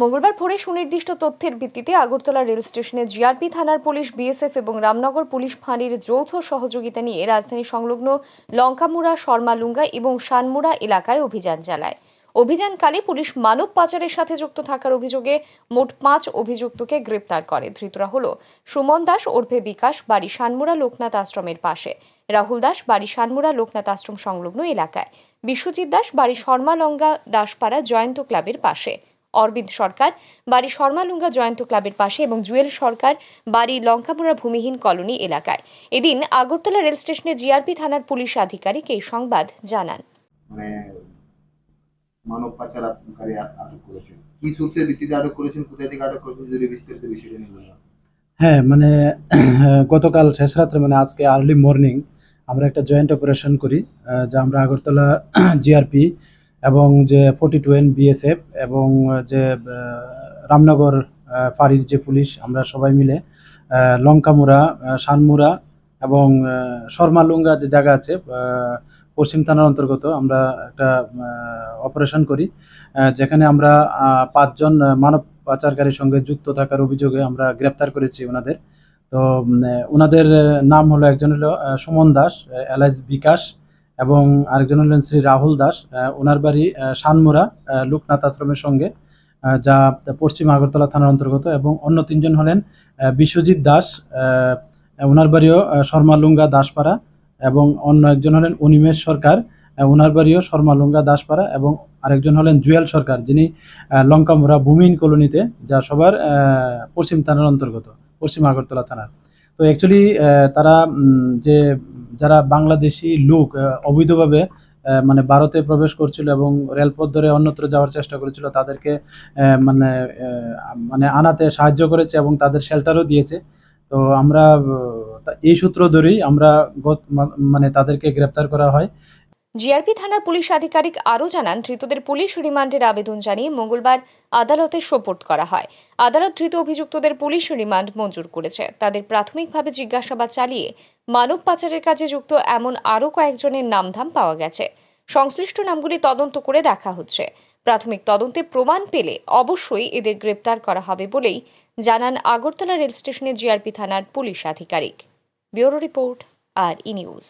মঙ্গলবার ভোরে সুনির্দিষ্ট তথ্যের ভিত্তিতে আগরতলা রেল স্টেশনে জিআরপি থানার পুলিশ, বিএসএফ এবং রামনগর পুলিশ ফাঁড়ির যৌথ সহযোগিতা নিয়ে রাজধানী সংলগ্ন লঙ্কামুড়া, শর্মালুঙ্গা এবং শানমুড়া এলাকায় অভিযান চালায়। অভিযানকালে পুলিশ মানব পাচারের সাথে যুক্ত থাকার অভিযোগে মোট পাঁচ অভিযুক্তকে গ্রেপ্তার করে। ধৃতরা হল সুমন দাস ওরফে বিকাশ, বাড়ি শানমুড়া লোকনাথ আশ্রমের পাশে। রাহুল দাস, বাড়ি শানমুড়া লোকনাথ আশ্রম সংলগ্ন এলাকায়। বিশ্বজিৎ দাস, বাড়ি শর্মালঙ্গা দাসপাড়া জয়ন্ত ক্লাবের পাশে। অরবিন্দ সরকার বাড়ি শর্মালুঙ্গা জয়ন্ত ক্লাবের পাশে এবং জুয়েল সরকার বাড়ি লঙ্কাপুরা ভূমিহীন কলোনি এলাকায়। এদিন আগরতলা রেল স্টেশনে জিআরপি থানার পুলিশ আধিকারিক এই সংবাদ জানান। মানে মানব পাচারকারী আ- আটক করেছেন কি সূত্রের ভিত্তিতে আটক করেছেন কোথা থেকে আটক করেছেন যদি বিস্তারিত বিষয়টা নিয়ে হ্যাঁ মানে গতকাল শেষ রাত্রে মানে আজকে আর্লি মর্নিং আমরা একটা জয়েন্ট অপারেশন করি যা আমরা আগরতলা জিআরপি এবং যে ফোর্টি টু এন বিএসএফ এবং যে রামনগর ফাঁড়ির যে পুলিশ আমরা সবাই মিলে আহ, শানমুড়া এবং শর্মালুঙ্গা যে জায়গা আছে পশ্চিম থানার অন্তর্গত আমরা একটা অপারেশন করি যেখানে আমরা পাঁচজন মানব পাচারকারীর সঙ্গে যুক্ত থাকার অভিযোগে আমরা গ্রেপ্তার করেছি ওনাদের। তো ওনাদের নাম হলো একজন হলো সুমন দাস এলআইস বিকাশ এবং আরেকজন হলেন শ্রী রাহুল দাস ওনার বাড়ি আহ, শানমুরা লোকনাথ আশ্রমের সঙ্গে যা পশ্চিম আগরতলা থানার অন্তর্গত এবং অন্য তিনজন হলেন বিশ্বজিৎ দাস ওনার বাড়িও শর্মালুঙ্গা দাসপাড়া এবং অন্য একজন হলেন অনিমেষ সরকার ওনার বাড়িও শর্মালুঙ্গা দাসপাড়া এবং আরেকজন হলেন জুয়েল সরকার যিনি আহ, লঙ্কামুড়া ভূমিহীন কলোনিতে যা সবার পশ্চিম থানার অন্তর্গত পশ্চিম আগরতলা থানার। তো অ্যাকচুয়ালি তারা যে যারা বাংলাদেশি লোক অবৈধভাবে মানে ভারতে প্রবেশ করছিল এবং রেলপথ ধরে অন্যত্র যাওয়ার চেষ্টা করেছিল, তাদেরকে মানে মানে আনাতে সাহায্য করেছে এবং তাদের শেল্টারও দিয়েছে। তো আমরা এই সূত্র ধরেই আমরা মানে তাদেরকে গ্রেপ্তার করা হয়। জিআরপি থানার পুলিশ আধিকারিক আরও জানান, ধৃতদের পুলিশ রিমান্ডের আবেদন জানিয়ে মঙ্গলবার আদালতে সোপর্দ করা হয়। আদালত ধৃত অভিযুক্তদের পুলিশ রিমান্ড মঞ্জুর করেছে। তাদের প্রাথমিকভাবে জিজ্ঞাসাবাদ চালিয়ে মানব পাচারের কাজে যুক্ত এমন আরও কয়েকজনের নামধাম পাওয়া গেছে। সংশ্লিষ্ট নামগুলি তদন্ত করে দেখা হচ্ছে। প্রাথমিক তদন্তে প্রমাণ পেলে অবশ্যই এদের গ্রেপ্তার করা হবে বলেই জানান আগরতলা রেল স্টেশনের জিআরপি থানার পুলিশ আধিকারিক। ব্যুরো রিপোর্ট, আর ই নিউজ।